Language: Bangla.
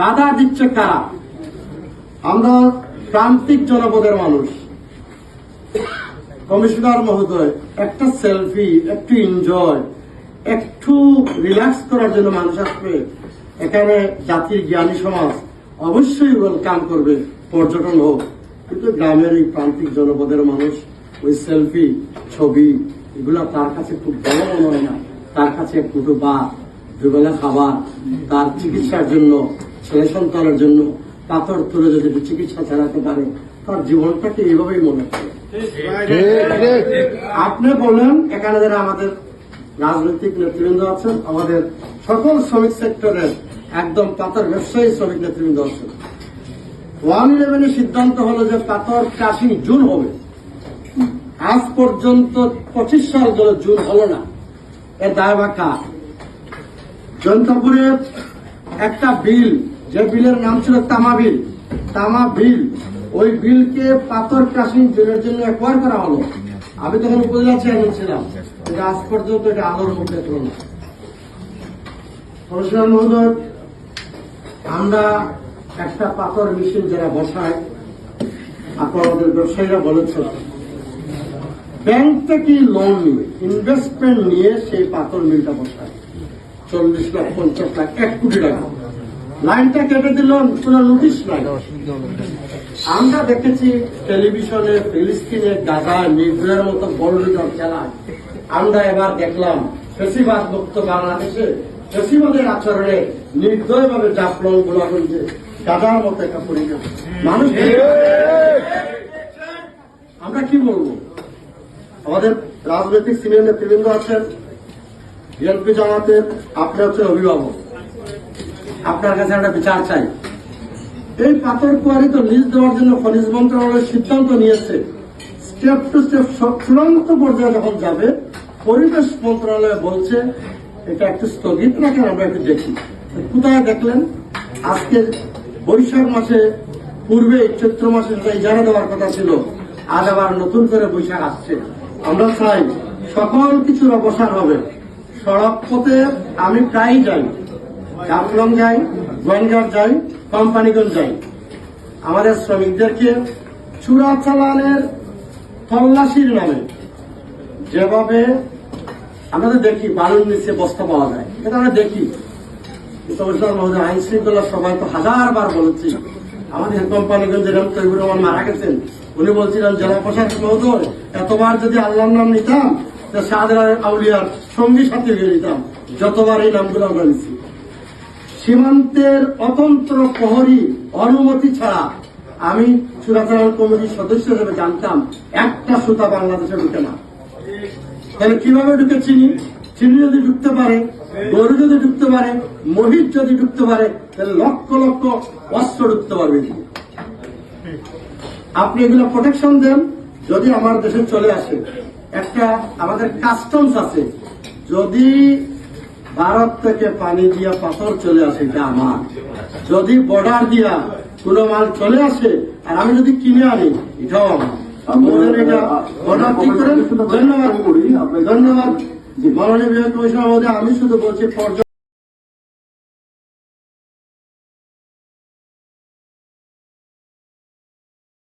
বাধা দিচ্ছে কারা? আমরা প্রান্তিক জনপদের মানুষ। কমিশনার মহোদয়, একটা সেলফি, একটু এনজয় একটু রিল্যাক্স করার জন্য মানুষ আসবে। এখানে জাতির জ্ঞানী সমাজ অবশ্যই ওয়েলকাম করবে, পর্যটন হোক। কিন্তু গ্রামের এই প্রান্তিক জনপদের মানুষ, ওই সেলফি, ছবি, এগুলা তার কাছে খুব বড় মনে হয় না। তার কাছে এক দুটো বা, দুবেলা খাবার, তার চিকিৎসার জন্য ছেলে সন্তানের জন্য পাথর তুলে যদি চিকিৎসা চালাতে পারে, তার জীবনটাকে এইভাবেই মনে করে আপনি বলেন, এখানে যারা আমাদের রাজনৈতিক নেতৃবৃন্দ আছেন, আমাদের সকল শ্রমিক সেক্টরের একদম পাথর ব্যবসায়ী শ্রমিক নেতৃবৃন্দ আছেন। ওয়ান ইলেভেনের সিদ্ধান্ত হলো যে পাথর ক্রাশিং জুন হবে। আজ পর্যন্ত পঁচিশ সাল ধরে জুন হলো না। এর দায় বা কার? জয়ন্তপুরে একটা বিল, যে বিলের নাম ছিল তামা বিল। তামা বিল, ওই বিলকে পাথর ক্রাশিং জেলের জন্য একবার করা হলো। আমি তখন উপজেলা চেয়ারম্যান ছিলাম, কিন্তু আজ পর্যন্ত এটা আলোর মুখে দেখল না। আমরা একটা পাথর মেশিন যারা বসায় আপনাদের ব্যবসায়ীরা বলেছেন, ব্যাংক থেকে লোন নিয়ে ইনভেস্টমেন্ট নিয়ে সেই পাথর মিলটা বসায়। চল্লিশ লাখ পঞ্চাশ লাখ, এক কোটি টাকা। লাইনটা কেটে দিল কোনো নোটিশ নাই। আমরা দেখেছি টেলিভিশনে ফিলিস্তিনে গাজা নির্ভয়ের মতো বড় খেলায় আমরা এবার দেখলাম ফেসিবাদ মুক্ত বাংলাদেশে। ফেসিবাদের আচরণে নির্দয়ভাবে জাফলংগুলা হয়েছে গাজার মতো একটা পরিণাম। মানুষ আমরা কি বলব? আমাদের রাজনৈতিক সিনিয়র নেতৃবৃন্দ আছেন বিএনপি জামাতের আপনি হচ্ছেন অভিভাবক। আপনার কাছে একটা বিচার চাই। এই পাথর কুয়ারি তো লিজ দেওয়ার জন্য খনিজ মন্ত্রণালয় সিদ্ধান্ত নিয়েছে। স্টেপ টু স্টেপ চূড়ান্ত পর্যায়ে যখন যাবে, পরিবেশ মন্ত্রণালয় বলছে, এটা একটু স্থগিত রাখেন, আমরা একটু দেখি। কোথায় দেখলেন? আজকে বৈশাখ মাসে পূর্বে চৈত্র মাসে যেটা ইজারা দেওয়ার কথা ছিল, আজ আবার নতুন করে বৈশাখ আসছে। আমরা চাই সকল কিছুর অবসান হবে। সড়ক পথে আমি প্রায়ই যাই। জাফলং যাই গোয়েনঘাট যাই, কোম্পানিগঞ্জ যাই। আমাদের শ্রমিকদেরকে চূড়া চালানের তল্লাশির নামে যেভাবে আমরা দেখি, বালুর নিচে বস্তা পাওয়া যায়। এটা আমরা দেখি। আইন শৃঙ্খলা সবাই তো হাজার বার বলেছি। আমাদের কোম্পানিগঞ্জের তৈবুর রহমান মারা গেছেন, উনি বলছিলেন, জেলা প্রশাসক মহোদয় এতবার যদি আল্লাহর নাম নিতাম শাহাদ আউলিয়ার সঙ্গী সাথী নিতাম। যতবার এই নামগুলো আমরা নিচ্ছি সীমান্তের অতন্ত্র প্রহরী অনুমতি ছাড়া আমি চূড়াচারণ কমিটির সদস্য হিসেবে জানতাম একটা সুতা বাংলাদেশে ঢুকে না। তাহলে কীভাবে ঢুকে চিনি? চিনি যদি ঢুকতে পারে, গরু যদি ঢুকতে পারে, মহিষ যদি ঢুকতে পারে, তাহলে লক্ষ লক্ষ অস্ত্র ঢুকতে পারবে আপনি এগুলো প্রোটেকশন দেন, যদি আমার দেশে চলে আসে। একটা আমাদের কাস্টমস আছে। যদি ভারত থেকে পানি দিয়া পাথর চলে আসে এটা আমার। যদি বর্ডার দিয়া কোনো মাল চলে আসে আর আমি যদি কিনে আনি এটাও আমার। এটা বর্ডার ঠিক করেন? ধন্যবাদ। ধন্যবাদ। মাননীয় বিভাগ কমিশনার মহোদয় আমি শুধু বলছি পর্যটন